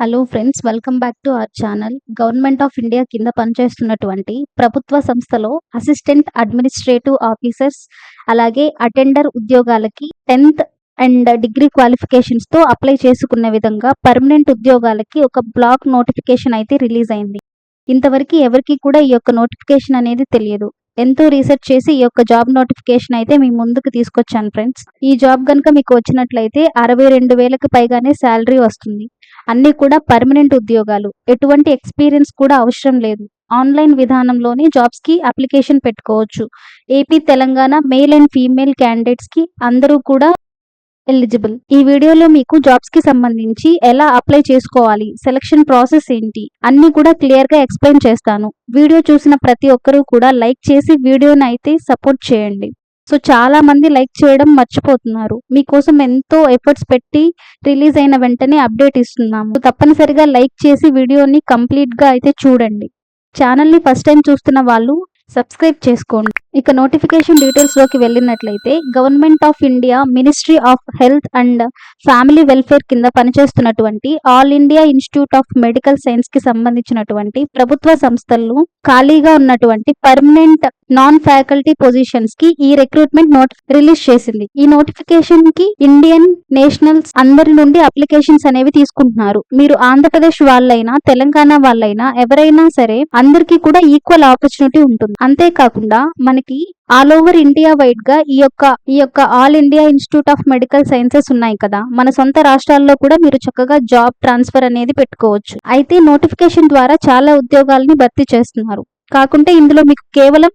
Hello friends welcome back to our channel government of India కింద పనిచేస్తున్నటువంటి ప్రభుత్వ సంస్థలో అసిస్టెంట్ అడ్మినిస్ట్రేటివ్ ఆఫీసర్స్ అలాగే అటెండర్ ఉద్యోగాలకి టెన్త్ అండ్ డిగ్రీ క్వాలిఫికేషన్స్తో అప్లై చేసుకునే విధంగా పర్మనెంట్ ఉద్యోగాలకి ఒక బ్లాక్ నోటిఫికేషన్ అయితే రిలీజ్ అయింది. ఇంతవరకు ఎవరికి కూడా ఈ యొక్క నోటిఫికేషన్ అనేది తెలియదు. ఎంతో రీసెర్చ్ చేసి ఈ యొక్క జాబ్ నోటిఫికేషన్ అయితే మీ ముందుకు తీసుకొచ్చాను ఫ్రెండ్స్ ఈ జాబ్ కనుక మీకు వచ్చినట్లయితే అరవై రెండు వేలకు పైగానే శాలరీ వస్తుంది. అన్ని కూడా పర్మనెంట్ ఉద్యోగాలు. ఎటువంటి ఎక్స్పీరియన్స్ కూడా అవసరం లేదు. ఆన్లైన్ విధానంలోనే జాబ్స్కి అప్లికేషన్ పెట్టుకోవచ్చు. AP Telangana male and female క్యాండిడేట్స్కి అందరూ కూడా ఎలిజిబుల్ ఈ వీడియోలో మీకు జాబ్స్కి సంబంధించి ఎలా అప్లై చేసుకోవాలి సెలక్షన్ ప్రాసెస్ ఏంటి అన్ని కూడా క్లియర్గా ఎక్స్ప్లెయిన్ చేస్తాను. వీడియో చూసిన ప్రతి ఒక్కరూ కూడా లైక్ చేసి వీడియోని అయితే సపోర్ట్ చేయండి. సో చాలా మంది లైక్ చేయడం మర్చిపోతున్నారు. మీకోసం ఎంతో ఎఫర్ట్స్ పెట్టి రిలీజ్ అయిన వెంటనే అప్డేట్ ఇస్తున్నాము. తప్పనిసరిగా లైక్ చేసి వీడియోని కంప్లీట్గా అయితే చూడండి. ఛానల్ని ఫస్ట్ టైం చూస్తున్న వాళ్ళు సబ్స్క్రైబ్ చేసుకోండి. ఇక నోటిఫికేషన్ డీటెయిల్స్లోకి వెళ్ళినట్లయితే government of India ministry of health and family welfare కింద పనిచేస్తున్నటువంటి all India institute of medical సైన్స్కి సంబంధించినటువంటి ప్రభుత్వ సంస్థల్లో ఖాళీగా ఉన్నటువంటి పర్మనెంట్ నాన్ ఫ్యాకల్టీ పొజిషన్స్కి ఈ రిక్రూట్మెంట్ నోట్ రిలీజ్ చేసింది. ఈ నోటిఫికేషన్కి ఇండియన్ నేషనల్స్ అందరి నుండి అప్లికేషన్స్ అనేవి తీసుకుంటున్నారు. మీరు ఆంధ్రప్రదేశ్ వాళ్ళైనా తెలంగాణ వాళ్ళైనా ఎవరైనా సరే అందరికీ కూడా ఈక్వల్ ఆపర్చునిటీ ఉంటుంది. అంతేకాకుండా మనకి ఆల్ ఓవర్ ఇండియా వైడ్గా ఈ యొక్క ఈ యొక్క all India institute of medical sciences ఉన్నాయి కదా. మన సొంత రాష్ట్రాల్లో కూడా మీరు చక్కగా జాబ్ ట్రాన్స్ఫర్ అనేది పెట్టుకోవచ్చు. అయితే నోటిఫికేషన్ ద్వారా చాలా ఉద్యోగాలని భర్తీ చేస్తున్నారు. కాకుంటే ఇందులో మీకు కేవలం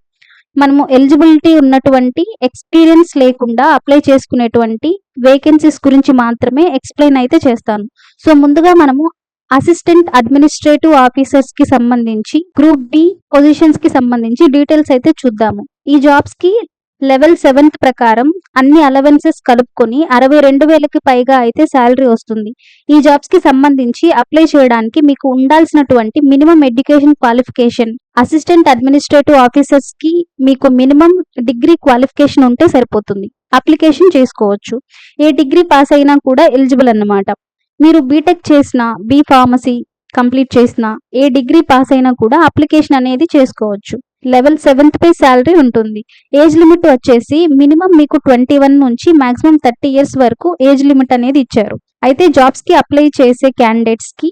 మనము ఎలిజిబిలిటీ ఉన్నటువంటి ఎక్స్పీరియన్స్ లేకుండా అప్లై చేసుకునేటువంటి వేకెన్సీస్ గురించి మాత్రమే ఎక్స్ప్లెయిన్ అయితే చేస్తాను. సో ముందుగా మనము అసిస్టెంట్ అడ్మినిస్ట్రేటివ్ ఆఫీసర్స్కి సంబంధించి గ్రూప్ బి పొజిషన్స్కి సంబంధించి డీటెయిల్స్ అయితే చూద్దాము. ఈ జాబ్స్కి లెవెల్ సెవెంత్ ప్రకారం అన్ని అలవెన్సెస్ కలుపుకొని అరవై రెండు వేలకి పైగా అయితే శాలరీ వస్తుంది. ఈ జాబ్స్కి సంబంధించి అప్లై చేయడానికి మీకు ఉండాల్సినటువంటి minimum education qualification assistant administrative ఆఫీసర్స్కి మీకు మినిమం డిగ్రీ క్వాలిఫికేషన్ ఉంటే సరిపోతుంది. అప్లికేషన్ చేసుకోవచ్చు. ఏ డిగ్రీ పాస్ అయినా కూడా ఎలిజిబుల్ అన్నమాట. మీరు బీటెక్ చేసిన బి ఫార్మసీ కంప్లీట్ చేసిన ఏ డిగ్రీ పాస్ అయినా కూడా అప్లికేషన్ అనేది చేసుకోవచ్చు. లెవెల్ సెవెంత్ పై శాలరీ ఉంటుంది. ఏజ్ లిమిట్ వచ్చేసి మినిమం మీకు ట్వంటీ వన్ నుంచి మాక్సిమం థర్టీ ఇయర్స్ వరకు ఏజ్ లిమిట్ అనేది ఇచ్చారు. అయితే జాబ్స్కి అప్లై చేసే క్యాండిడేట్స్కి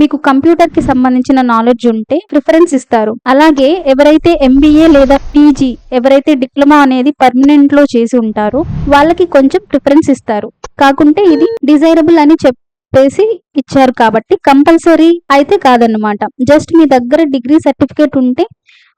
మీకు కంప్యూటర్కి సంబంధించిన నాలెడ్జ్ ఉంటే ప్రిఫరెన్స్ ఇస్తారు. అలాగే ఎవరైతే ఎంబీఏ లేదా పీజీ ఎవరైతే డిప్లొమా అనేది పర్మనెంట్లో చేసి ఉంటారో వాళ్ళకి కొంచెం ప్రిఫరెన్స్ ఇస్తారు. కాకుంటే ఇది డిజైరబుల్ అని చెప్ చెప్పేసి ఇచ్చారు కాబట్టి కంపల్సరీ అయితే కాదన్నమాట. జస్ట్ మీ దగ్గర డిగ్రీ సర్టిఫికేట్ ఉంటే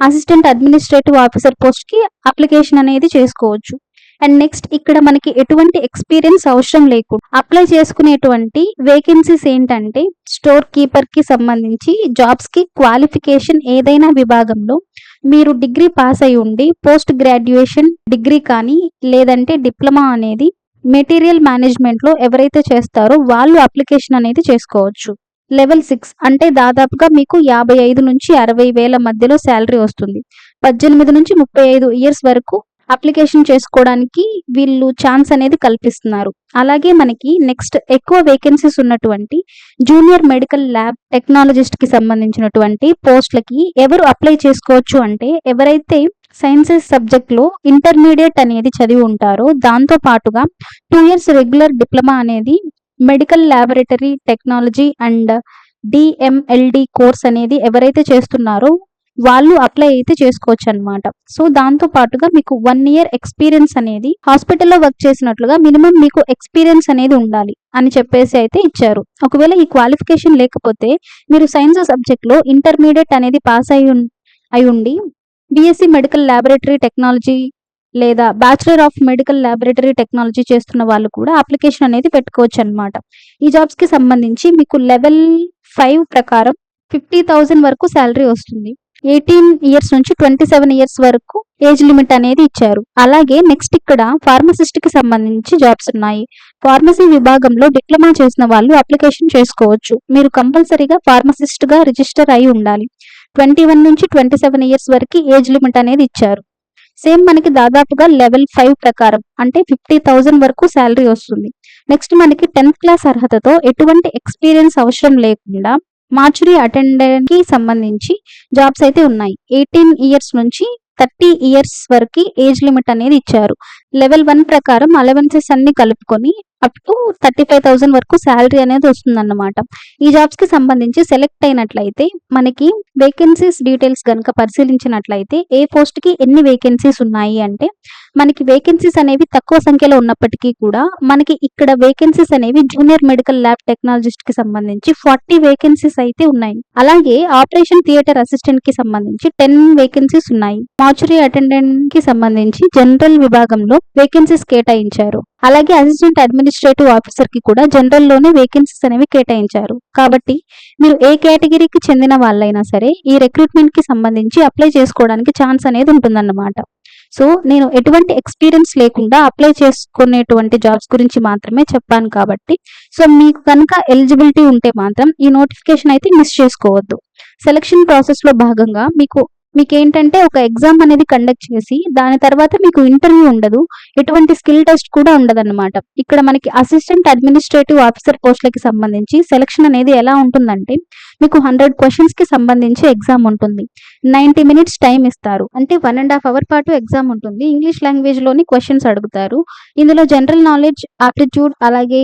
అసిస్టెంట్ అడ్మినిస్ట్రేటివ్ ఆఫీసర్ పోస్ట్కి అప్లికేషన్ అనేది చేసుకోవచ్చు. అండ్ నెక్స్ట్ ఇక్కడ మనకి ఎటువంటి ఎక్స్పీరియన్స్ అవసరం లేకుండా అప్లై చేసుకునేటువంటి వేకెన్సీస్ ఏంటంటే స్టోర్ కీపర్కి సంబంధించి జాబ్స్కి క్వాలిఫికేషన్ ఏదైనా విభాగంలో మీరు డిగ్రీ పాస్ అయి ఉండి పోస్ట్ గ్రాడ్యుయేషన్ డిగ్రీ కానీ లేదంటే డిప్లొమా అనేది మెటీరియల్ మేనేజ్మెంట్లో ఎవరైతే చేస్తారో వాళ్ళు అప్లికేషన్ అనేది చేసుకోవచ్చు. లెవెల్ సిక్స్ అంటే దాదాపుగా మీకు యాభై ఐదు నుంచి అరవై వేల మధ్యలో శాలరీ వస్తుంది. పద్దెనిమిది నుంచి ముప్పై ఐదు ఇయర్స్ వరకు అప్లికేషన్ చేసుకోవడానికి వీళ్ళు ఛాన్స్ అనేది కల్పిస్తున్నారు. అలాగే మనకి నెక్స్ట్ ఎక్కువ వేకెన్సీస్ ఉన్నటువంటి జూనియర్ మెడికల్ ల్యాబ్ టెక్నాలజిస్ట్కి సంబంధించినటువంటి పోస్ట్లకి ఎవరు అప్లై చేసుకోవచ్చు అంటే ఎవరైతే సైన్సెస్ సబ్జెక్ట్లో ఇంటర్మీడియట్ అనేది చదివి ఉంటారో. దాంతో పాటుగా టూ ఇయర్స్ రెగ్యులర్ డిప్లొమా అనేది medical laboratory technology and DMLT course అనేది ఎవరైతే చేస్తున్నారో వాళ్ళు అప్లై అయితే చేసుకోవచ్చు అనమాట సో దాంతో పాటుగా మీకు వన్ ఇయర్ ఎక్స్పీరియన్స్ అనేది హాస్పిటల్లో వర్క్ చేసినట్లుగా మినిమం మీకు ఎక్స్పీరియన్స్ అనేది ఉండాలి అని చెప్పేసి అయితే ఇచ్చారు. ఒకవేళ ఈ క్వాలిఫికేషన్ లేకపోతే మీరు సైన్స్ సబ్జెక్ట్లో ఇంటర్మీడియట్ అనేది పాస్ అయి అయి ఉండి బీఎస్సీ మెడికల్ ల్యాబొరేటరీ టెక్నాలజీ లేదా bachelor of medical laboratory technology చేస్తున్న వాళ్ళు కూడా అప్లికేషన్ అనేది పెట్టుకోవచ్చు అనమాట ఈ జాబ్స్కి సంబంధించి మీకు లెవెల్ ఫైవ్ ప్రకారం ఫిఫ్టీ థౌజండ్ వరకు శాలరీ వస్తుంది. ఎయిటీన్ ఇయర్స్ నుంచి ట్వంటీ సెవెన్ ఇయర్స్ వరకు ఏజ్ లిమిట్ అనేది ఇచ్చారు. అలాగే నెక్స్ట్ ఇక్కడ ఫార్మసిస్ట్కి సంబంధించి జాబ్స్ ఉన్నాయి. ఫార్మసీ విభాగంలో డిప్లొమా చేసిన వాళ్ళు అప్లికేషన్ చేసుకోవచ్చు. మీరు కంపల్సరీగా ఫార్మసిస్ట్గా రిజిస్టర్ అయి ఉండాలి. ట్వంటీ వన్ నుంచి ట్వంటీ సెవెన్ ఇయర్స్ వరకు ఏజ్ లిమిట్ అనేది ఇచ్చారు. సేమ్ మనకి దాదాపుగా లెవెల్ ఫైవ్ ప్రకారం అంటే ఫిఫ్టీ థౌసండ్ వరకు శాలరీ వస్తుంది. నెక్స్ట్ మనకి టెన్త్ క్లాస్ అర్హతతో ఎటువంటి ఎక్స్పీరియన్స్ అవసరం లేకుండా మార్చురీ అటెండెంట్కి సంబంధించి జాబ్స్ అయితే ఉన్నాయి. ఎయిటీన్ ఇయర్స్ నుంచి థర్టీ ఇయర్స్ వరకు ఏజ్ లిమిట్ అనేది ఇచ్చారు. లెవెల్ వన్ ప్రకారం అలవెన్సెస్ అన్ని కలుపుకొని up to thirty five thousand వరకు శాలరీ అనేది వస్తుందన్నమాట. ఈ జాబ్స్కి సంబంధించి సెలెక్ట్ అయినట్లయితే మనకి వేకెన్సీస్ డీటెయిల్స్ కనుక పరిశీలించినట్లయితే ఏ పోస్ట్కి ఎన్ని వేకెన్సీస్ ఉన్నాయి అంటే మనకి వేకెన్సీస్ అనేవి తక్కువ సంఖ్యలో ఉన్నప్పటికీ కూడా మనకి ఇక్కడ వేకెన్సీస్ అనేవి జూనియర్ మెడికల్ ల్యాబ్ టెక్నాలజిస్ట్కి సంబంధించి ఫార్టీ వేకెన్సీస్ అయితే ఉన్నాయి. అలాగే ఆపరేషన్ థియేటర్ అసిస్టెంట్కి సంబంధించి టెన్ వేకెన్సీస్ ఉన్నాయి. మార్చురీ అటెండెంట్కి సంబంధించి జనరల్ విభాగంలో వేకెన్సీస్ కేటాయించారు. అలాగే అసిస్టెంట్ అడ్మినిస్ట్రేటివ్ ఆఫీసర్కి కూడా జనరల్లోనే వేకెన్సీస్ అనేవి కేటాయించారు. కాబట్టి మీరు ఏ కేటగిరీకి చెందిన వాళ్ళైనా సరే ఈ రిక్రూట్మెంట్కి సంబంధించి అప్లై చేసుకోవడానికి ఛాన్స్ అనేది ఉంటుందన్నమాట. సో నేను ఎటువంటి ఎక్స్పీరియన్స్ లేకుండా అప్లై చేసుకునేటువంటి జాబ్స్ గురించి మాత్రమే చెప్పాను కాబట్టి సో మీకు కనుక ఎలిజిబిలిటీ ఉంటే మాత్రం ఈ నోటిఫికేషన్ అయితే మిస్ చేసుకోవద్దు. సెలక్షన్ ప్రాసెస్లో భాగంగా మీకు మీకు ఏంటంటే ఒక ఎగ్జామ్ అనేది కండక్ట్ చేసి దాని తర్వాత మీకు ఇంటర్వ్యూ ఉండదు. ఎటువంటి స్కిల్ టెస్ట్ కూడా ఉండదన్నమాట. ఇక్కడ మనకి అసిస్టెంట్ అడ్మినిస్ట్రేటివ్ ఆఫీసర్ పోస్టులకి సంబంధించి సెలక్షన్ అనేది ఎలా ఉంటుందంటే మీకు హండ్రెడ్ క్వశ్చన్స్కి సంబంధించి ఎగ్జామ్ ఉంటుంది. నైన్టీ మినిట్స్ టైం ఇస్తారు. అంటే వన్ అండ్ హాఫ్ అవర్ పాటు ఎగ్జామ్ ఉంటుంది. ఇంగ్లీష్ లాంగ్వేజ్లోని క్వశ్చన్స్ అడుగుతారు. ఇందులో జనరల్ నాలెడ్జ్ ఆప్టిట్యూడ్ అలాగే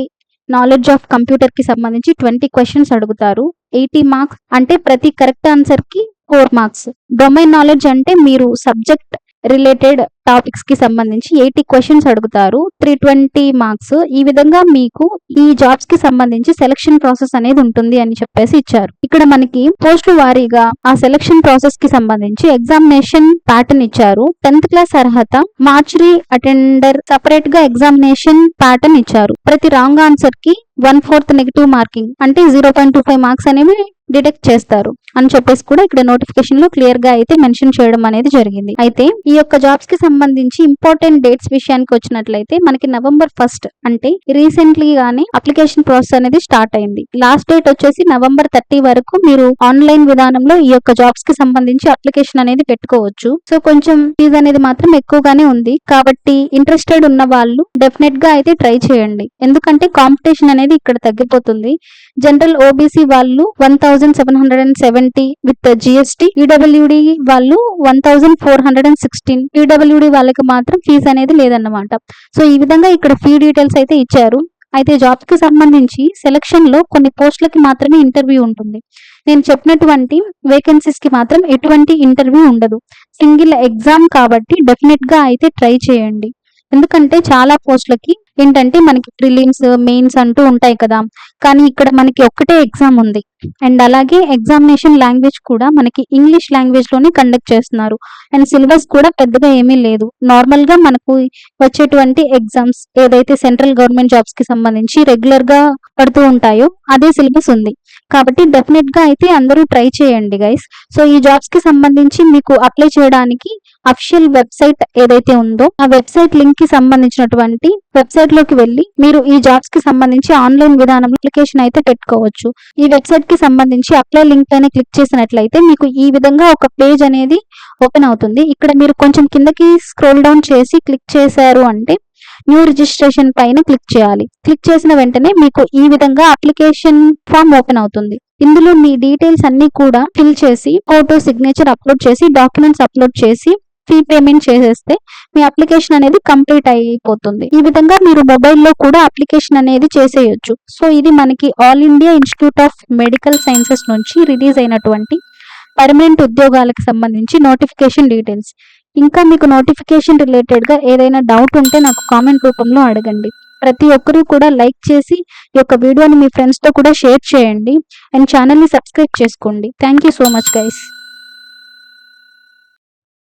నాలెడ్జ్ ఆఫ్ కంప్యూటర్కి సంబంధించి ట్వంటీ క్వశ్చన్స్ అడుగుతారు. ఎయిటీ మార్క్స్ అంటే ప్రతి కరెక్ట్ ఆన్సర్కి ఫోర్ మార్క్స్ డొమైన్ నాలెడ్జ్ అంటే మీరు సబ్జెక్ట్ రిలేటెడ్ టాపిక్స్కి సంబంధించి ఎయిటీ క్వశ్చన్స్ అడుగుతారు. త్రీ ట్వంటీ మార్క్స్ ఈ విధంగా మీకు ఈ జాబ్స్కి సంబంధించి సెలక్షన్ ప్రాసెస్ అనేది ఉంటుంది అని చెప్పేసి ఇచ్చారు. ఇక్కడ మనకి పోస్టుల వారీగా ఆ సెలక్షన్ ప్రాసెస్కి సంబంధించి ఎగ్జామినేషన్ ప్యాటర్న్ ఇచ్చారు. టెన్త్ క్లాస్ అర్హత మార్చరీ అటెండర్ సపరేట్గా ఎగ్జామినేషన్ ప్యాటర్న్ ఇచ్చారు. ప్రతి రాంగ్ ఆన్సర్కి వన్ ఫోర్త్ నెగిటివ్ మార్కింగ్ అంటే zero point two five marks అనేవి డిటెక్ట్ చేస్తారు. అని చెప్పేసి కూడా ఇక్కడ నోటిఫికేషన్లో క్లియర్గా అయితే మెన్షన్ చేయడం అనేది జరిగింది. అయితే ఈ యొక్క జాబ్స్కి సంబంధించి ఇంపార్టెంట్ డేట్స్ విషయానికి వచ్చినట్లయితే మనకి నవంబర్ ఫస్ట్ అంటే రీసెంట్లీ గానీ అప్లికేషన్ ప్రాసెస్ అనేది స్టార్ట్ అయింది. లాస్ట్ డేట్ వచ్చేసి నవంబర్ థర్టీ వరకు మీరు ఆన్లైన్ విధానంలో ఈ యొక్క జాబ్స్కి సంబంధించి అప్లికేషన్ అనేది పెట్టుకోవచ్చు. సో కొంచెం ఫీజు అనేది మాత్రం ఎక్కువగానే ఉంది. కాబట్టి ఇంట్రెస్టెడ్ ఉన్న వాళ్ళు డెఫినెట్గా అయితే ట్రై చేయండి. ఎందుకంటే కాంపిటీషన్ అనేది ఇక్కడ తగ్గిపోతుంది. జనరల్ ఓబీసీ వాళ్ళు one thousand seven hundred and seventy with GST EWD వాళ్ళు one thousand four hundred and sixteen EWD వాళ్ళకి మాత్రం ఫీజు అనేది లేదన్నమాట. సో ఈ విధంగా ఇక్కడ ఫీ డీటెయిల్స్ అయితే ఇచ్చారు. అయితే జాబ్కి సంబంధించి సెలక్షన్లో కొన్ని పోస్టులకి మాత్రమే ఇంటర్వ్యూ ఉంటుంది. నేను చెప్పినటువంటి వేకెన్సీస్కి మాత్రం ఎటువంటి ఇంటర్వ్యూ ఉండదు. సింగిల్ ఎగ్జామ్ కాబట్టి డెఫినెట్గా అయితే ట్రై చేయండి. ఎందుకంటే చాలా పోస్టులకి ఏంటంటే మనకి ప్రిలిమ్స్ మెయిన్స్ అంటూ ఉంటాయి కదా. కానీ ఇక్కడ మనకి ఒక్కటే ఎగ్జామ్ ఉంది. అండ్ అలాగే ఎగ్జామినేషన్ లాంగ్వేజ్ కూడా మనకి ఇంగ్లీష్ లాంగ్వేజ్లోనే కండక్ట్ చేస్తున్నారు. అండ్ సిలబస్ కూడా పెద్దగా ఏమీ లేదు. నార్మల్గా మనకు వచ్చేటువంటి ఎగ్జామ్స్ ఏదైతే సెంట్రల్ గవర్నమెంట్ జాబ్స్కి సంబంధించి రెగ్యులర్గా పడుతూ ఉంటాయో అదే సిలబస్ ఉంది. కాబట్టి డెఫినెట్గా అయితే అందరూ ట్రై చేయండి గైస్ సో ఈ జాబ్స్కి సంబంధించి మీకు అప్లై చేయడానికి అఫిషియల్ వెబ్సైట్ ఏదైతే ఉందో ఆ వెబ్సైట్ లింక్కి సంబంధించినటువంటి వెబ్సైట్ లోకి వెళ్ళి మీరు ఈ జాబ్స్కి సంబంధించి ఆన్లైన్ విధానం అప్లికేషన్ అయితే పెట్టుకోవచ్చు. ఈ వెబ్సైట్కి సంబంధించి అప్లై లింక్ పైన క్లిక్ చేసినట్లయితే మీకు ఈ విధంగా ఒక పేజ్ అనేది ఓపెన్ అవుతుంది. ఇక్కడ మీరు కొంచెం కిందకి స్క్రోల్ డౌన్ చేసి క్లిక్ చేశారు అంటే న్యూ రిజిస్ట్రేషన్ పైన క్లిక్ చేయాలి. క్లిక్ చేసిన వెంటనే మీకు ఈ విధంగా అప్లికేషన్ ఫామ్ ఓపెన్ అవుతుంది. ఇందులో మీ డీటెయిల్స్ అన్ని కూడా ఫిల్ చేసి ఫోటో సిగ్నేచర్ అప్లోడ్ చేసి డాక్యుమెంట్స్ అప్లోడ్ చేసి ఫీ పేమెంట్ చేసేస్తే మీ అప్లికేషన్ అనేది కంప్లీట్ అయిపోతుంది. ఈ విధంగా మీరు మొబైల్లో కూడా అప్లికేషన్ అనేది చేసేయొచ్చు. సో ఇది మనకి All India Institute of Medical Sciences నుంచి రిలీజ్ అయినటువంటి పర్మనెంట్ ఉద్యోగాలకు సంబంధించి నోటిఫికేషన్ డీటెయిల్స్ ఇంకా మీకు నోటిఫికేషన్ రిలేటెడ్గా ఏదైనా డౌట్ ఉంటే నాకు కామెంట్ రూపంలో అడగండి. ప్రతి ఒక్కరూ కూడా లైక్ చేసి ఈ యొక్క వీడియోని మీ ఫ్రెండ్స్తో కూడా షేర్ చేయండి. అండ్ ఛానల్ని సబ్స్క్రైబ్ చేసుకోండి. Thank you so much guys